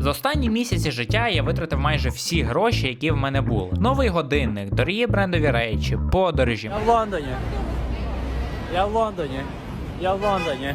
За останні місяці життя я витратив майже всі гроші, які в мене були. Новий годинник, дорогі брендові речі, подорожі. Я в Лондоні. Я в Лондоні. Я в Лондоні.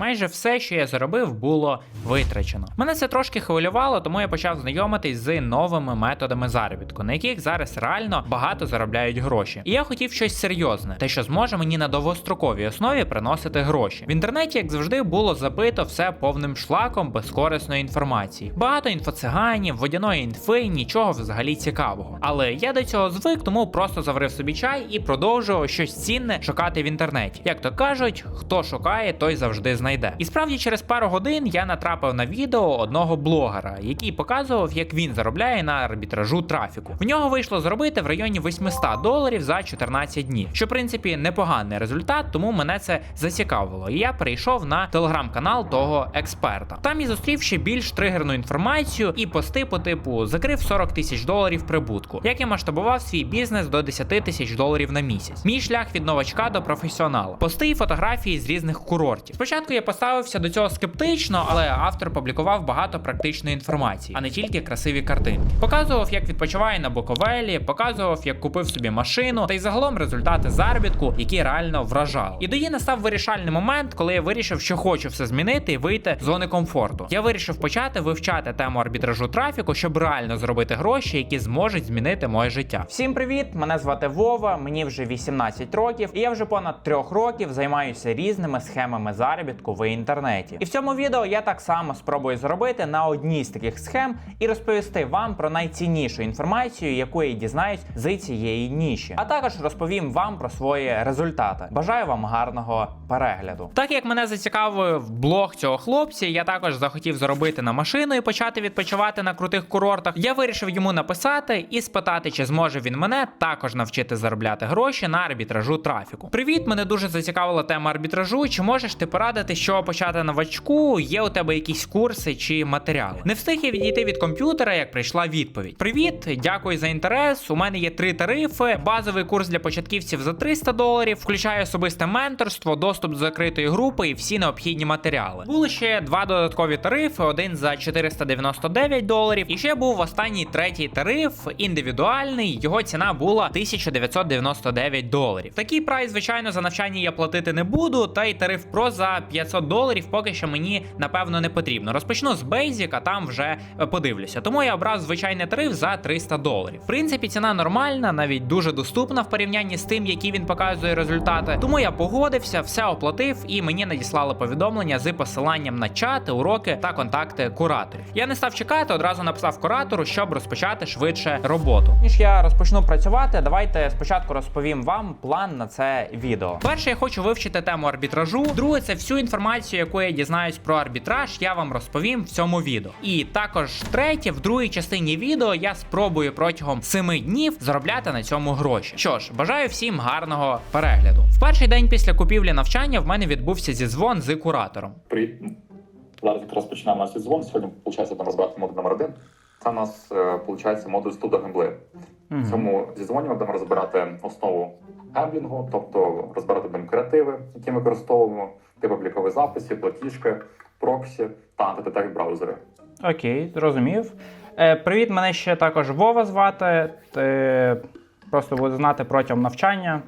Майже все, що я заробив, було витрачено. Мене це трошки хвилювало, тому я почав знайомитись з новими методами заробітку, на яких зараз реально багато заробляють гроші. І я хотів щось серйозне, те, що зможе мені на довгостроковій основі приносити гроші. В інтернеті, як завжди, було забито все повним шлаком безкорисної інформації. Багато інфоциганів, водяної інфи, нічого взагалі цікавого. Але я до цього звик, тому просто заварив собі чай і продовжував щось цінне шукати в інтернеті. Як то кажуть, хто шукає, той завжди знайде. І справді через пару годин я натрапив на відео одного блогера, який показував, як він заробляє на арбітражу трафіку. В нього вийшло зробити в районі 800 доларів за 14 днів, що в принципі непоганий результат, тому мене це зацікавило. І я перейшов на телеграм-канал того експерта. Там і зустрів ще більш тригерну інформацію і пости по типу закрив 40 тисяч доларів прибутку. Як я масштабував свій бізнес до 10 тисяч доларів на місяць. Мій шлях від новачка до професіонала. Пости і фотографії з різних курортів. Спочатку я поставився до цього скептично, але автор публікував багато практичної інформації, а не тільки красиві картинки. Показував, як відпочиває на Буковелі, показував, як купив собі машину, та й загалом результати заробітку, які реально вражали. І тоді настав вирішальний момент, коли я вирішив, що хочу все змінити і вийти з зони комфорту. Я вирішив почати вивчати тему арбітражу трафіку, щоб реально зробити гроші, які зможуть змінити моє життя. Всім привіт! Мене звати Вова, мені вже 18 років, і я вже понад трьох років займаюся різними схемами заробітку в інтернеті. І в цьому відео я так само спробую зробити на одній з таких схем і розповісти вам про найціннішу інформацію, яку я дізнаюсь з цієї ніші. А також розповім вам про свої результати. Бажаю вам гарного перегляду. Так як мене зацікавив блог цього хлопця, я також захотів заробити на машину і почати відпочивати на крутих курортах. Я вирішив йому написати і спитати, чи зможе він мене також навчити заробляти гроші на арбітражу трафіку. Привіт, мене дуже зацікавила тема арбітражу. Чи можеш ти порадити, що почати новачку? Є у тебе якісь курси чи матеріали? Не встиг я відійти від комп'ютера, як прийшла відповідь. Привіт, дякую за інтерес. У мене є три тарифи. Базовий курс для початківців за 300 доларів, включає особисте менторство, доступ до закритої групи і всі необхідні матеріали. Були ще два додаткові тарифи: один за 499 доларів. І ще був останній третій тариф, індивідуальний. Його ціна була 1999 доларів. Такий прайс, звичайно, за навчання я платити не буду. Та й тариф Pro за 500 доларів поки що мені напевно не потрібно. Розпочну з Basic, а там вже е, подивлюся. Тому я обрав звичайний тариф за 300 доларів. В принципі, ціна нормальна, навіть дуже доступна в порівнянні з тим, які він показує результати. Тому я погодився, все оплатив, і мені надіслали повідомлення з посиланням на чати, уроки та контакти кураторів. Я не став чекати, одразу написав куратору, щоб розпочати швидше роботу. Ніж я розпочну працювати, давайте спочатку розповім вам план на це відео. Перше, я хочу вивчити тему арбітражу. Друге, це всю інформацію, яку я дізнаюсь про арбітраж, я вам розповім в цьому відео. І також третє, в другій частині відео я спробую протягом 7 днів заробляти на цьому гроші. Що ж, бажаю всім гарного перегляду. В перший день після купівлі навчання в мене відбувся зізвон з куратором. Привіт. Зараз якраз починаємо наш дзвон. Сьогодні, виходить, будемо розбирати модуль номер один. Це у нас, виходить, модуль студа гембли. В цьому зізвоні ми будемо розбирати основу гемблінгу, тобто розбирати будемо креативи, які ми використовуємо, типу облікові записи, платіжки, проксі та антидетект браузери. Окей, зрозумів. Е, привіт, мене ще також Вова звати. Ти просто буде знати протягом навчання.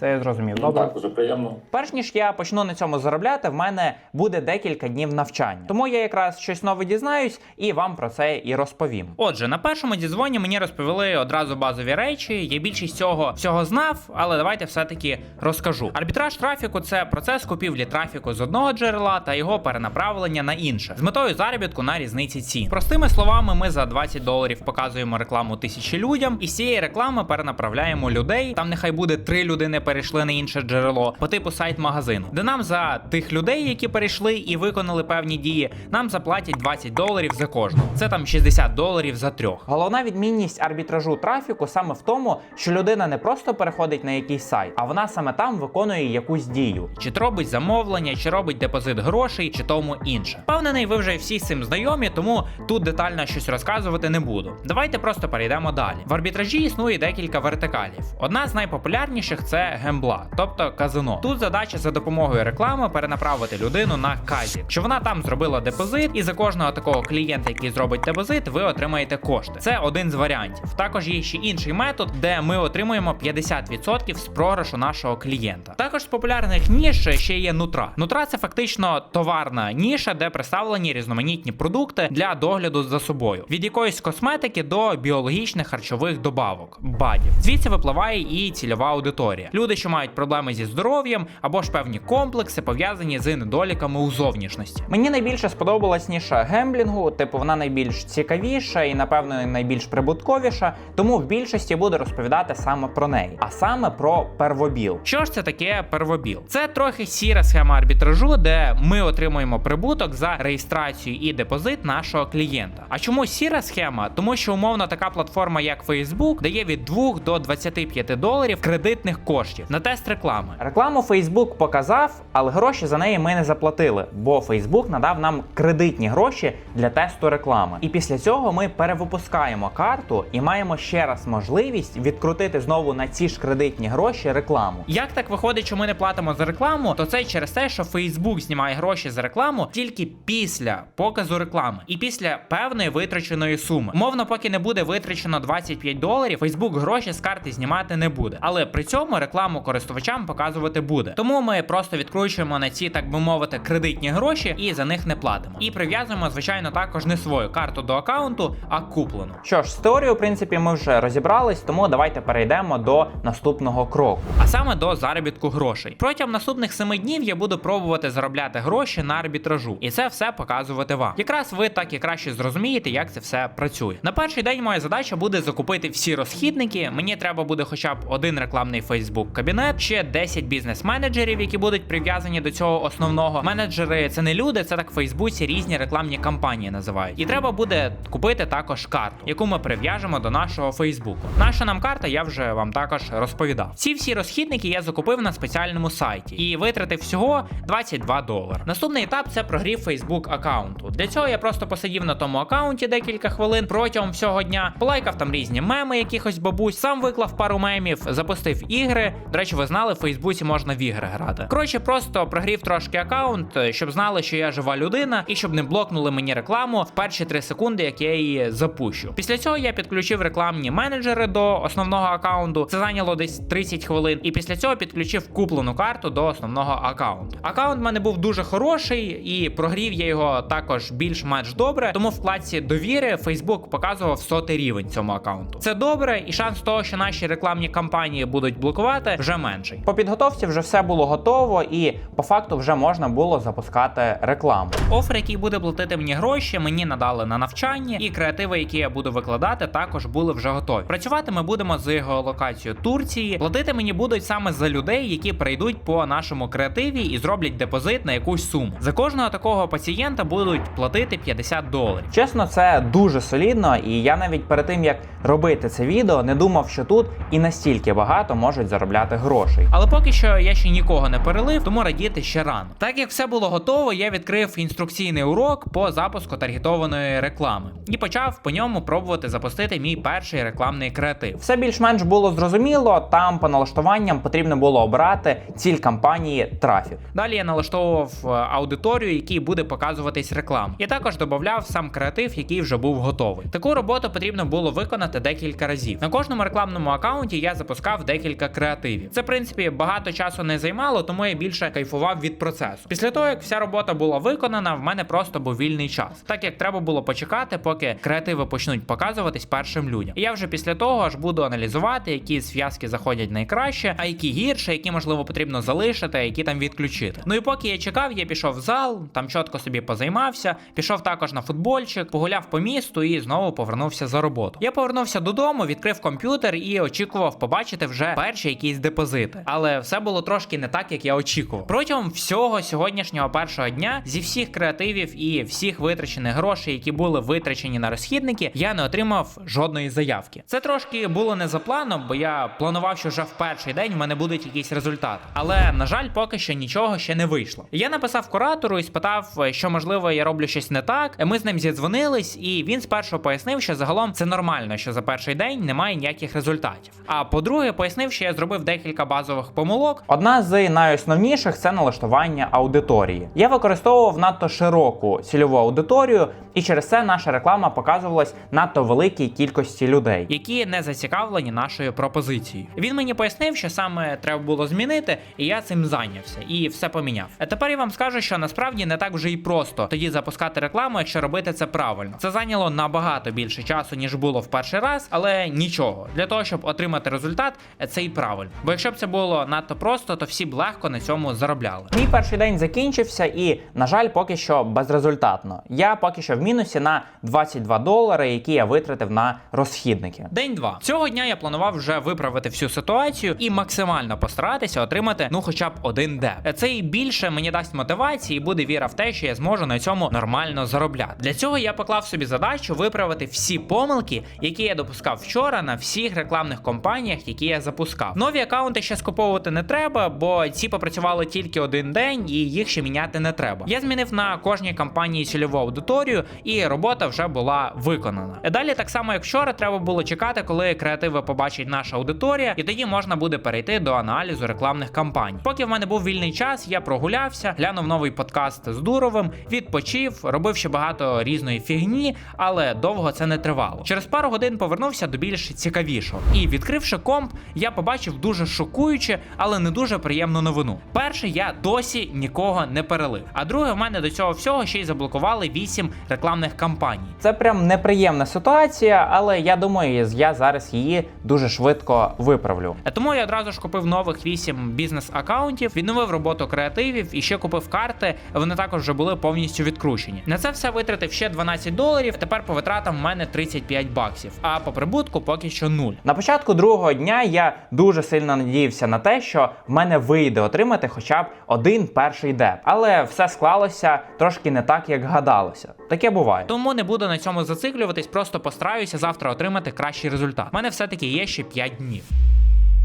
Це я зрозумів. Ну, Добре. так, дуже приємно. Перш ніж я почну на цьому заробляти, в мене буде декілька днів навчання. Тому я якраз щось нове дізнаюсь і вам про це і розповім. Отже, на першому дізвоні мені розповіли одразу базові речі. Я більшість цього всього знав, але давайте все-таки розкажу. Арбітраж трафіку це процес купівлі трафіку з одного джерела та його перенаправлення на інше з метою заробітку на різниці цін. Простими словами, ми за 20 доларів показуємо рекламу тисячі людям, і з цієї реклами перенаправляємо людей. Там нехай буде три людини перейшли на інше джерело по типу сайт-магазину, де нам за тих людей, які перейшли і виконали певні дії, нам заплатять 20 доларів за кожну. Це там 60 доларів за трьох. Головна відмінність арбітражу трафіку саме в тому, що людина не просто переходить на якийсь сайт, а вона саме там виконує якусь дію, чи робить замовлення, чи робить депозит грошей, чи тому інше. Впевнений, ви вже всі з цим знайомі, тому тут детально щось розказувати не буду. Давайте просто перейдемо далі. В арбітражі існує декілька вертикалів. Одна з найпопулярніших це гембла, тобто казино. Тут задача за допомогою реклами перенаправити людину на казі, що вона там зробила депозит, і за кожного такого клієнта, який зробить депозит, ви отримаєте кошти. Це один з варіантів. Також є ще інший метод, де ми отримуємо 50% з програшу нашого клієнта. Також з популярних ніж ще є нутра. Нутра це фактично товарна ніша, де представлені різноманітні продукти для догляду за собою, від якоїсь косметики до біологічних харчових добавок, бадів. Звідси випливає і цільова аудиторія. Люди, що мають проблеми зі здоров'ям або ж певні комплекси, пов'язані з недоліками у зовнішності. Мені найбільше сподобалась ніша гемблінгу, типу вона найбільш цікавіша і, напевно, найбільш прибутковіша, тому в більшості буду розповідати саме про неї, а саме про первобіл. Що ж це таке первобіл? Це трохи сіра схема арбітражу, де ми отримуємо прибуток за реєстрацію і депозит нашого клієнта. А чому сіра схема? Тому що умовно така платформа, як Facebook, дає від 2 до 25 доларів кредитних коштів на тест реклами. Рекламу Facebook показав, але гроші за неї ми не заплатили, бо Facebook надав нам кредитні гроші для тесту реклами. І після цього ми перевипускаємо карту і маємо ще раз можливість відкрутити знову на ці ж кредитні гроші рекламу. Як так виходить, що ми не платимо за рекламу, то це через те, що Facebook знімає гроші за рекламу тільки після показу реклами і після певної витраченої суми. Мовно, поки не буде витрачено 25 доларів, Facebook гроші з карти знімати не буде. Але при цьому рекламу користувачам показувати буде. Тому ми просто відкручуємо на ці, так би мовити, кредитні гроші і за них не платимо. І прив'язуємо, звичайно, також не свою карту до аккаунту, а куплену. Що ж, з теорією, в принципі, ми вже розібрались, тому давайте перейдемо до наступного кроку. а саме до заробітку грошей. Протягом наступних семи днів я буду пробувати заробляти гроші на арбітражу, і це все показувати вам. Якраз ви так і краще зрозумієте, як це все працює. На перший день моя задача буде закупити всі розхідники. Мені треба буде хоча б один рекламний Facebook кабінет, ще 10 бізнес-менеджерів, які будуть прив'язані до цього основного. Менеджери це не люди, це так в Фейсбуці різні рекламні кампанії називають. І треба буде купити також карту, яку ми прив'яжемо до нашого Фейсбуку. Наша нам карта я вже вам також розповідав. Ці всі розхідники я закупив на спеціальному сайті і витратив всього 22 долари. Наступний етап це прогрів Facebook аккаунту. Для цього я просто посидів на тому аккаунті декілька хвилин протягом всього дня, полайкав там різні меми якихось бабусь, сам виклав пару мемів, запустив ігри. До речі, ви знали, в Фейсбуці можна в ігри грати. Коротше, просто прогрів трошки аккаунт, щоб знали, що я жива людина, і щоб не блокнули мені рекламу в перші 3 секунди, як я її запущу. Після цього я підключив рекламні менеджери до основного аккаунту. Це зайняло десь 30 хвилин. І після цього підключив куплену карту до основного аккаунту. Аккаунт в мене був дуже хороший, і прогрів я його також більш-менш добре. Тому в вкладці довіри Facebook показував сотий рівень цьому аккаунту. Це добре, і шанс того, що наші рекламні кампанії будуть блокувати, вже менший. По підготовці вже все було готово, і по факту вже можна було запускати рекламу. Офер, який буде платити мені гроші, мені надали на навчання, і креативи, які я буду викладати, також були вже готові. Працювати ми будемо з геолокацією Турції. Платити мені будуть саме за людей, які прийдуть по нашому креативі і зроблять депозит на якусь суму. За кожного такого пацієнта будуть платити 50 доларів. Чесно, це дуже солідно, і я навіть перед тим як робити це відео, не думав, що тут і настільки багато можуть заробляти грошей. Але поки що я ще нікого не перелив, тому радіти ще рано. Так як все було готово, я відкрив інструкційний урок по запуску таргетованої реклами і почав по ньому пробувати запустити мій перший рекламний креатив. Все більш-менш було зрозуміло. Там по налаштуванням потрібно було обрати ціль кампанії трафік. Далі я налаштовував е, аудиторію, якій буде показуватись реклама. І також додавав сам креатив, який вже був готовий. Таку роботу потрібно було виконати декілька разів. На кожному рекламному аккаунті я запускав декілька креативів. Це, в принципі, багато часу не займало, тому я більше кайфував від процесу. Після того, як вся робота була виконана, в мене просто був вільний час, так як треба було почекати, поки креативи почнуть показуватись першим людям. І я вже після того ж буду аналізувати, які зв'язки заходять найкраще, а які гірше, які можливо потрібно залишити, а які там відключити. Ну і поки я чекав, я пішов в зал, там чітко собі позаймався, пішов також на футбольчик, погуляв по місту і знову повернувся за роботу. Я повернувся додому, відкрив комп'ютер і очікував побачити вже перші якісь депозити. Але все було трошки не так, як я очікував. Протягом всього сьогоднішнього першого дня зі всіх креативів і всіх витрачених грошей, які були витрачені на розхідники, я не отримав жодної заявки. Це трошки було не за планом, бо я планував, що вже в перший день в мене будуть якісь результати. Але на жаль, поки що нічого ще не вийшло. Я написав куратору і спитав, що можливо я роблю щось не так. Ми з ним зідзвонили. зупинились, і він спершу пояснив, що загалом це нормально, що за перший день немає ніяких результатів. А по-друге, пояснив, що я зробив декілька базових помилок. Одна з найосновніших це налаштування аудиторії. Я використовував надто широку цільову аудиторію, і через це наша реклама показувалась надто великій кількості людей. які не зацікавлені нашою пропозицією. Він мені пояснив, що саме треба було змінити, і я цим зайнявся і все поміняв. А тепер я вам скажу, що насправді не так вже і просто тоді запускати рекламу, якщо робити це правильно. Це зайняло набагато більше часу, ніж було в перший раз, але нічого для того, щоб отримати результат, це і правильно. Бо якщо б це було надто просто, то всі б легко на цьому заробляли. Мій перший день закінчився, і, на жаль, поки що безрезультатно. Я поки що в мінусі на 22 долари, які я витратив на розхідники. День 2. Цього дня я планував вже виправити всю ситуацію і максимально постаратися отримати ну хоча б один деп. Це і більше мені дасть мотивації і буде віра в те, що я зможу на цьому нормально заробляти. Для цього я поклав собі задачу виправити всі помилки, які я допускав вчора на всіх рекламних компаніях, які я запускав. Нові акаунти ще скуповувати не треба, бо ці попрацювали тільки один день і їх ще міняти не треба. Я змінив на кожній компанії цільову аудиторію, і робота вже була виконана. Далі, так само як вчора, треба було чекати, коли креативи побачить наша аудиторія, і тоді можна буде перейти до аналізу рекламних кампаній. Поки в мене був вільний час, я прогулявся, глянув новий подкаст з Дуровим, відпочив, робив ще багато різної фігні, але довго це не тривало. Через пару годин повернувся до більш цікавішого. І відкривши комп, я побачив дуже шокуюче, але не дуже приємну новину. Перше, я досі нікого не перелив. А друге, в мене до цього всього ще й заблокували 8 рекламних кампаній. Це прям неприємна ситуація, але я думаю, я зараз її дуже швидко виправлю. Е, Тому я одразу ж купив нових 8 бізнес-акаунтів, відновив роботу креативів і ще купив карти. Вони також вже були повністю відкручені. На це все витратив ще 12 доларів. Тепер по витратам в мене 35 баксів. А по прибутку поки що нуль. На початку другого дня я дуже сильно надіявся на те, що в мене вийде отримати хоча б один перший деп. Але все склалося трошки не так, як гадалося. Таке буває. Тому не буду на цьому зациклюватись, просто постараюся завтра отримати кращий результат. У мене все-таки є ще 5 днів.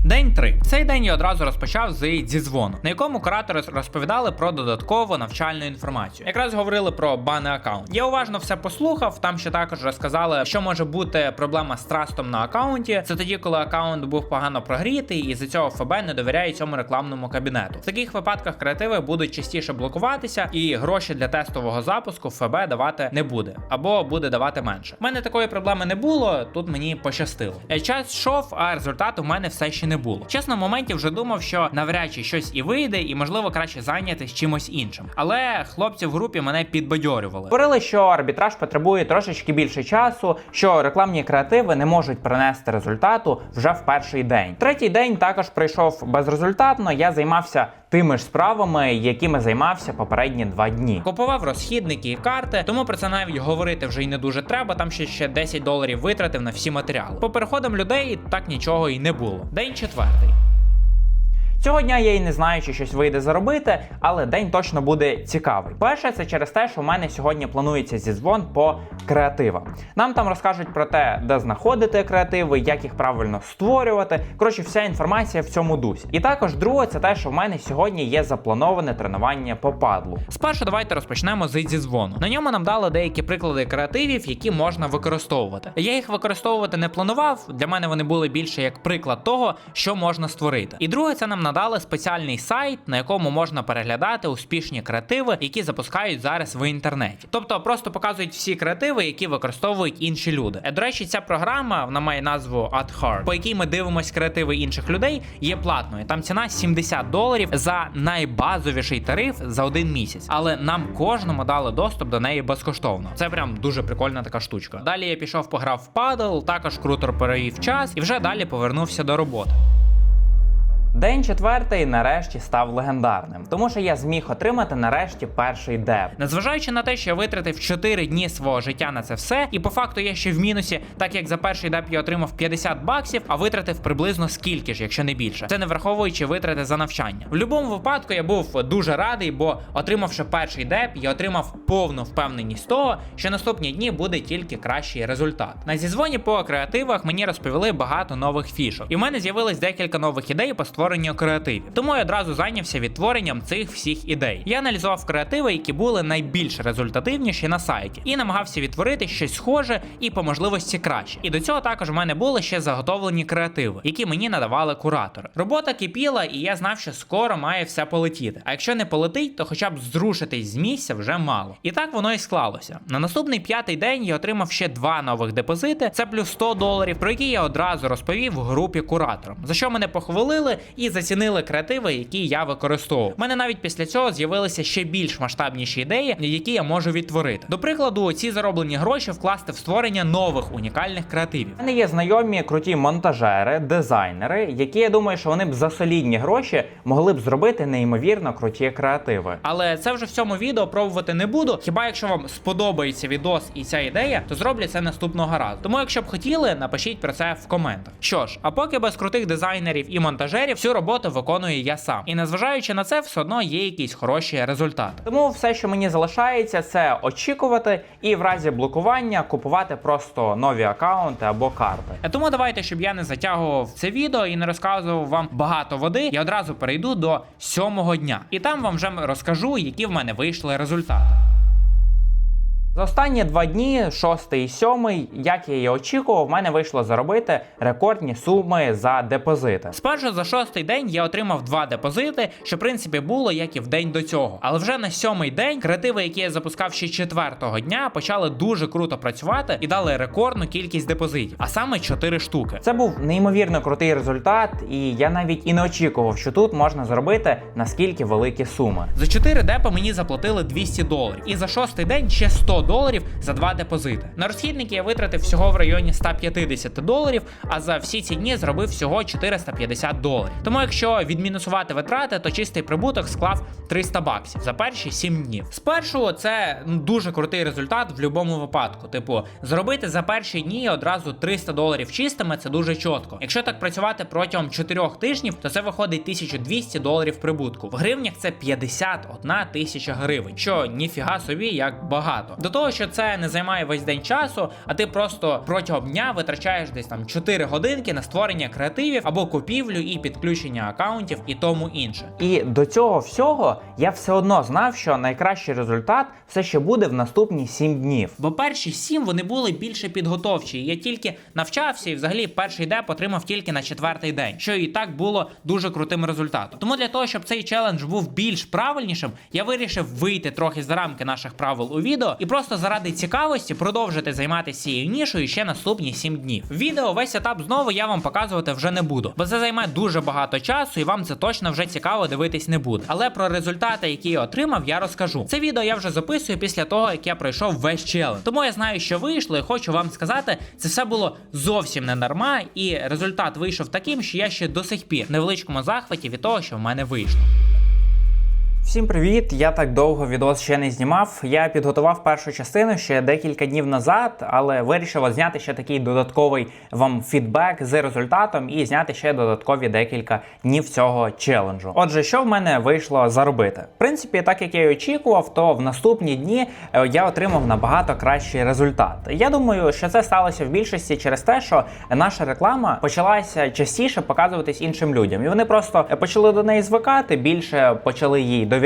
День 3. Цей день я одразу розпочав з зідзвону, на якому куратори розповідали про додаткову навчальну інформацію. Якраз говорили про бани аккаунт. Я уважно все послухав. Там ще також розказали, що може бути проблема з трастом на аккаунті. Це тоді, коли аккаунт був погано прогрітий, і з цього ФБ не довіряє цьому рекламному кабінету. В таких випадках креативи будуть частіше блокуватися, і гроші для тестового запуску ФБ давати не буде або буде давати менше. У мене такої проблеми не було. Тут мені пощастило. Е, Час йшов, а результату в мене все ще не було. Чесно, моменті вже думав, що навряд чи щось і вийде, і можливо краще зайнятися чимось іншим. Але хлопці в групі мене підбадьорювали. Говорили, що арбітраж потребує трошечки більше часу, що рекламні креативи не можуть принести результату вже в перший день. Третій день також пройшов безрезультатно. Я займався тими ж справами, якими займався попередні два дні. Купував розхідники і карти, тому про це навіть говорити вже й не дуже треба. Там ще ще 10 доларів витратив на всі матеріали. По переходам людей так нічого і не було. День четвертий. Цього дня я і не знаю, чи щось вийде заробити, але день точно буде цікавий. Перше, це через те, що в мене сьогодні планується зізвон по креативам. Нам там розкажуть про те, де знаходити креативи, як їх правильно створювати. Коротше, вся інформація в цьому дусі. І також друге, це те, що в мене сьогодні є заплановане тренування по падлу. Спершу давайте розпочнемо з зідзвону. На ньому нам дали деякі приклади креативів, які можна використовувати. Я їх використовувати не планував. Для мене вони були більше як приклад того, що можна створити. І друге, це нам надали спеціальний сайт, на якому можна переглядати успішні креативи, які запускають зараз в інтернеті. Тобто просто показують всі креативи, які використовують інші люди. Е, До речі, ця програма вона має назву AdHeart, по якій ми дивимося креативи інших людей, є платною. Там ціна 70 доларів за найбазовіший тариф за один місяць. Але нам кожному дали доступ до неї безкоштовно. Це прям дуже прикольна така штучка. Далі я пішов, пограв в падл, також круто перевів час і вже далі повернувся до роботи. День четвертий нарешті став легендарним, тому що я зміг отримати нарешті перший деп. Незважаючи на те, що я витратив 4 дні свого життя на це все, і по факту я ще в мінусі, так як за перший деп я отримав 50 баксів, а витратив приблизно скільки ж, якщо не більше. Це не враховуючи витрати за навчання. В будь-якому випадку я був дуже радий, бо отримавши перший деп, я отримав повну впевненість того, що наступні дні буде тільки кращий результат. На зізвоні по креативах мені розповіли багато нових фішок, і в мене з'явилось декілька нових ідей по створенню створенню креативів. Тому я одразу зайнявся відтворенням цих всіх ідей. Я аналізував креативи, які були найбільш результативніші на сайті, і намагався відтворити щось схоже і по можливості краще. І до цього також в мене були ще заготовлені креативи, які мені надавали куратори. Робота кипіла, і я знав, що скоро має все полетіти. А якщо не полетить, то хоча б зрушитись з місця вже мало. І так воно і склалося. На наступний п'ятий день я отримав ще два нових депозити. Це плюс 100 доларів, про які я одразу розповів в групі кураторам, за що мене похвалили і зацінили креативи, які я використовував. У мене навіть після цього з'явилися ще більш масштабніші ідеї, які я можу відтворити. До прикладу, ці зароблені гроші вкласти в створення нових унікальних креативів. У мене є знайомі круті монтажери, дизайнери, які я думаю, що вони б за солідні гроші могли б зробити неймовірно круті креативи. Але це вже в цьому відео пробувати не буду. Хіба якщо вам сподобається відос і ця ідея, то зроблю це наступного разу. Тому, якщо б хотіли, напишіть про це в коментах. Що ж, а поки без крутих дизайнерів і монтажерів всю роботу виконую я сам. І незважаючи на це, все одно є якісь хороші результати. Тому все, що мені залишається, це очікувати і в разі блокування купувати просто нові акаунти або карти. Тому давайте, щоб я не затягував це відео і не розказував вам багато води, я одразу перейду до сьомого дня. І там вам вже розкажу, які в мене вийшли результати. За останні два дні, шостий і сьомий, як я і очікував, в мене вийшло заробити рекордні суми за депозити. Спершу за шостий день я отримав два депозити, що в принципі було як і в день до цього. Але вже на сьомий день креативи, які я запускав ще четвертого дня, почали дуже круто працювати і дали рекордну кількість депозитів, а саме 4 штуки. Це був неймовірно крутий результат, і я навіть і не очікував, що тут можна зробити наскільки великі суми. За 4 депа мені заплатили 200 доларів, і за шостий день ще 100 доларів за два депозити. На розхідники я витратив всього в районі 150 доларів, а за всі ці дні зробив всього 450 доларів. Тому якщо відмінусувати витрати, то чистий прибуток склав 300 баксів за перші 7 днів. Спершу це ну, дуже крутий результат в будь-якому випадку. Типу, зробити за перші дні одразу 300 доларів чистими це дуже чітко. Якщо так працювати протягом 4 тижнів, то це виходить 1200 доларів прибутку. В гривнях це 51 тисяча гривень, що ніфіга собі як багато. До того, що це не займає весь день часу, а ти просто протягом дня витрачаєш десь там 4 годинки на створення креативів або купівлю і підключення акаунтів і тому інше. І до цього всього я все одно знав, що найкращий результат все ще буде в наступні 7 днів. Бо перші сім вони були більше підготовчі. Я тільки навчався і взагалі перший деп отримав тільки на четвертий день, що і так було дуже крутим результатом. Тому для того, щоб цей челендж був більш правильнішим, я вирішив вийти трохи за рамки наших правил у відео і просто заради цікавості продовжити займатися цією нішою ще наступні сім днів. Відео весь етап знову я вам показувати вже не буду, бо це займе дуже багато часу, і вам це точно вже цікаво дивитись не буде. Але про результати, які я отримав, я розкажу. Це відео я вже записую після того, як я пройшов весь челендж. Тому я знаю, що вийшло, і хочу вам сказати, це все було зовсім не норма, і результат вийшов таким, що я ще до сих пір невеличкому захваті від того, що в мене вийшло. Всім привіт! Я так довго відос ще не знімав. Я підготував першу частину ще декілька днів назад, але вирішив зняти ще такий додатковий вам фідбек з результатом і зняти ще додаткові декілька днів цього челенджу. Отже, що в мене вийшло заробити? В принципі, так як я і очікував, то в наступні дні е, я отримав набагато кращий результат. Я думаю, що це сталося в більшості через те, що наша реклама почалася частіше показуватись іншим людям, і вони просто почали до неї звикати, більше почали їй довіряти,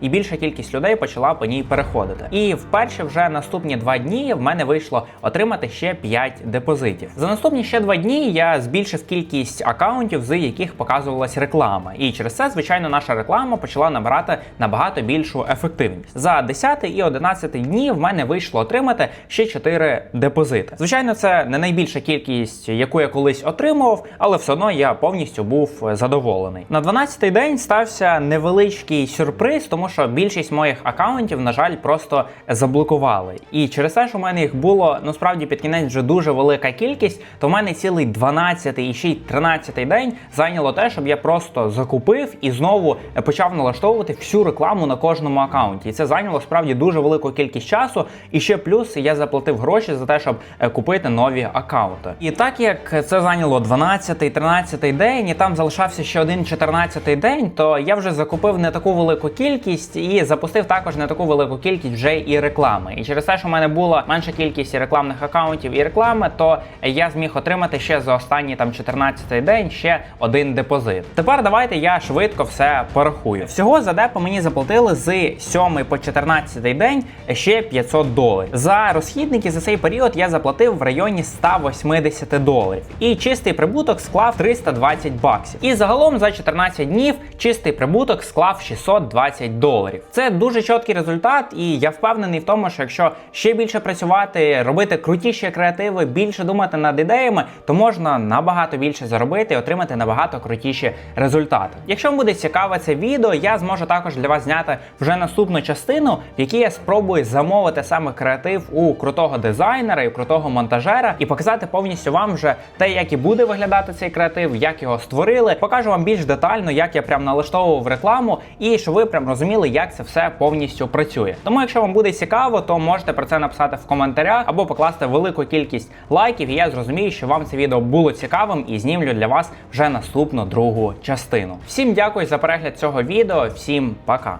і більша кількість людей почала по ній переходити. І вперше вже наступні два дні в мене вийшло отримати ще 5 депозитів. За наступні ще два дні я збільшив кількість акаунтів, з яких показувалась реклама. І через це, звичайно, наша реклама почала набирати набагато більшу ефективність. За 10 і 11 дні в мене вийшло отримати ще 4 депозити. Звичайно, це не найбільша кількість, яку я колись отримував, але все одно я повністю був задоволений. На 12-й день стався невеличкий сюрприз, тому що більшість моїх акаунтів, на жаль, просто заблокували. І через те, що в мене їх було насправді під кінець вже дуже велика кількість, то в мене цілий 12-й і ще й 13-й день зайняло те, щоб я просто закупив і знову почав налаштовувати всю рекламу на кожному акаунті. І це зайняло справді дуже велику кількість часу. І ще плюс я заплатив гроші за те, щоб е, купити нові акаунти. І так як це зайняло 12-й, 13-й день, і там залишався ще один 14-й день, то я вже закупив не таку велику велику кількість і запустив також не таку велику кількість вже і реклами. І через те, що в мене була менша кількість рекламних акаунтів і реклами, то я зміг отримати ще за останній там 14-й день ще один депозит. Тепер давайте я швидко все порахую. Всього за депо мені заплатили з 7 по 14 день ще 500 доларів. За розхідники за цей період я заплатив в районі 180 доларів. І чистий прибуток склав 320 баксів. І загалом за 14 днів чистий прибуток склав 620 доларів. Це дуже чіткий результат, і я впевнений в тому, що якщо ще більше працювати, робити крутіші креативи, більше думати над ідеями, то можна набагато більше заробити і отримати набагато крутіші результати. Якщо вам буде цікаве це відео, я зможу також для вас зняти вже наступну частину, в якій я спробую замовити саме креатив у крутого дизайнера і крутого монтажера, і показати повністю вам вже те, як і буде виглядати цей креатив, як його створили. Покажу вам більш детально, як я прям налаштовував рекламу, і щоб ви прям розуміли, як це все повністю працює. Тому, якщо вам буде цікаво, то можете про це написати в коментарях або покласти велику кількість лайків. І я зрозумію, що вам це відео було цікавим і знімлю для вас вже наступну другу частину. Всім дякую за перегляд цього відео, всім пока.